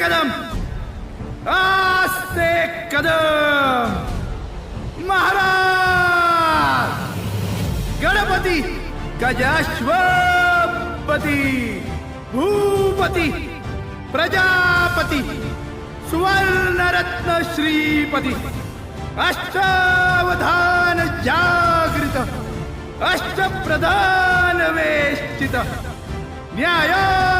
कदम आस्ते कदम महाराज गणपती गजाश्वपती भूपती प्रजापती सुवर्णरत्न श्रीपती अष्टावधान जागृत अष्टप्रधान वेष्टित न्यायालंकार